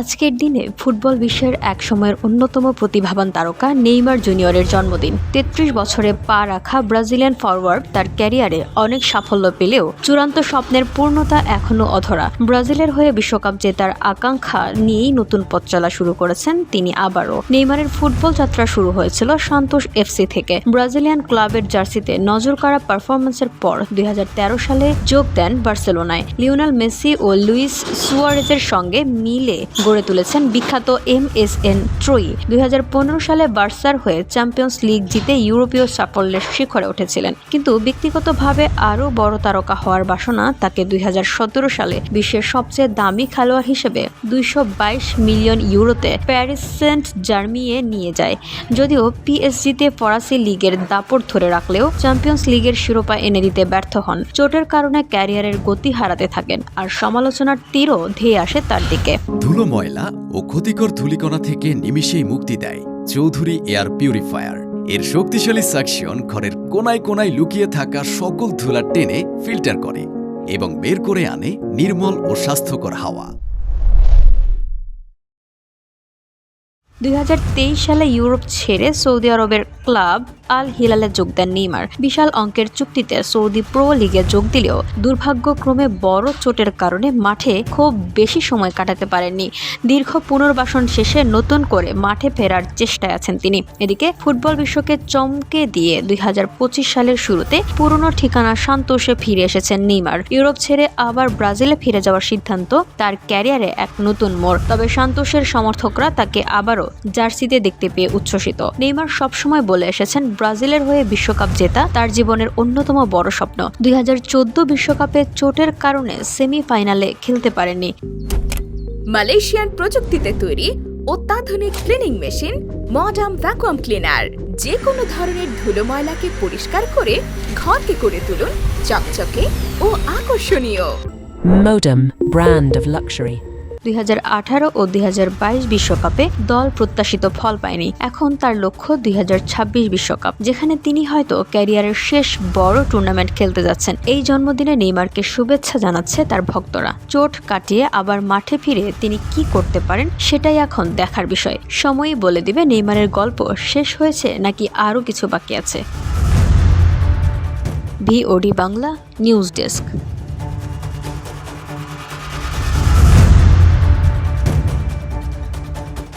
আজকের দিনে ফুটবল বিশ্বের এক সময়ের অন্যতম প্রতিভাবান তারকা নেইমার জুনিয়রের জন্মদিন। তেত্রিশ বছরে পা রাখা ব্রাজিলিয়ান ফরওয়ার্ড তার ক্যারিয়ারে অনেক সাফল্য পেলেও চূড়ান্ত স্বপ্নের পূর্ণতা এখনও অধরা। ব্রাজিলের হয়ে বিশ্বকাপ জেতার আকাঙ্ক্ষা নিয়েই নতুন পথ চলা শুরু করেছেন তিনি আবারও। নেইমারের ফুটবল যাত্রা শুরু হয়েছিল সন্তোষ এফসি থেকে। ব্রাজিলিয়ান ক্লাবের জার্সিতে নজর কাড়া পারফরমেন্সের পর দুই হাজার তেরো সালে যোগ দেন বার্সেলোনায়। লিওনাল মেসি ও লুইস সুয়ারেজের সঙ্গে মিলে গড়ে তুলেছেন বিখ্যাত এম এস এন ট্রয়ি দুই সালে বার্সার হয়ে চ্যাম্পিয়ন্স লিগ জিতে ইউরোপীয় সাফল্যের শিখরে উঠেছিলেন। কিন্তু ব্যক্তিগতভাবে আরও বড় তারকা হওয়ার বাসনা তাকে দুই সালে বিশ্বের সবচেয়ে দামি খেলোয়াড় হিসেবে দুইশো মিলিয়ন ইউরোতে প্যারিস সেন্ট জার্মিয়ে নিয়ে যায়। যদিও পিএসজিতে ফরাসি লিগের দাপট ধরে রাখলেও চ্যাম্পিয়ন্স লিগের শিরোপা এনে দিতে ব্যর্থ হন। চোটের কারণে ক্যারিয়ারের গতি হারাতে থাকেন। আর সমালোচনার তীরও ধেয়ে আসে তার দিকে। ধুলো ময়লা ও ক্ষতিকর ধূলিকণা থেকে নিমিষেই মুক্তি দেয় চৌধুরী এয়ার পিউরিফায়ার। এর শক্তিশালী সাকশন ঘরের কোনায় কোনায় লুকিয়ে থাকা সকল ধুলা টেনে ফিল্টার করে এবং বের করে আনে নির্মল ও স্বাস্থ্যকর হাওয়া। দুই হাজার তেইশ সালে ইউরোপ ছেড়ে সৌদি আরবের ক্লাব আল হিলালে যোগ দেন নেইমার। বিশাল অঙ্কের চুক্তিতে সৌদি প্রো লিগে যোগ দিলেও দুর্ভাগ্যক্রমে বড় চোটের কারণে মাঠে খুব বেশি সময় কাটাতে পারেননি। দীর্ঘ পুনর্বাসন শেষে নতুন করে মাঠে ফেরার চেষ্টায় আছেন তিনি। এদিকে ফুটবল বিশ্বকে চমকে দিয়ে দুই হাজার পঁচিশ সালের শুরুতে পুরনো ঠিকানা সান্তোষে ফিরে এসেছেন নেইমার। ইউরোপ ছেড়ে আবার ব্রাজিলে ফিরে যাওয়ার সিদ্ধান্ত তার ক্যারিয়ারে এক নতুন মোড়। তবে সান্তোষের সমর্থকরা তাকে আবারও জার্সিতে দেখতে পেয়ে উচ্ছ্বসিত। নেইমার সবসময় বলে এসেছেন ব্রাজিলের হয়ে বিশ্বকাপ জেতা তার জীবনের অন্যতম বড় স্বপ্ন। দুই বিশ্বকাপে চোটের কারণে সেমিফাইনালে খেলতে পারেননি। মালয়েশিয়ান প্রযুক্তিতে তৈরি অত্যাধুনিক cleaning machine modern vacuum cleaner যে কোনো ধরনের ধুলো ময়লাকে পরিষ্কার করে ঘরকে করে তুলুন চকচকে ও আকর্ষণীয়। Modem, brand of luxury. দুই হাজার আঠারো ও দুই বিশ্বকাপে দল প্রত্যাশিত ফল পায়নি। এখন তার লক্ষ্য দুই বিশ্বকাপ, যেখানে তিনি হয়তো ক্যারিয়ারের শেষ বড় টুর্নামেন্ট খেলতে যাচ্ছেন। এই জন্মদিনে নেইমারকে শুভেচ্ছা জানাচ্ছে তার ভক্তরা। চোট কাটিয়ে আবার মাঠে ফিরে তিনি কি করতে পারেন, সেটাই এখন দেখার বিষয়। সময়ই বলে দিবে নেইমারের গল্প, শেষ হয়েছে নাকি আরও কিছু বাকি আছে? VOD Bangla, news desk.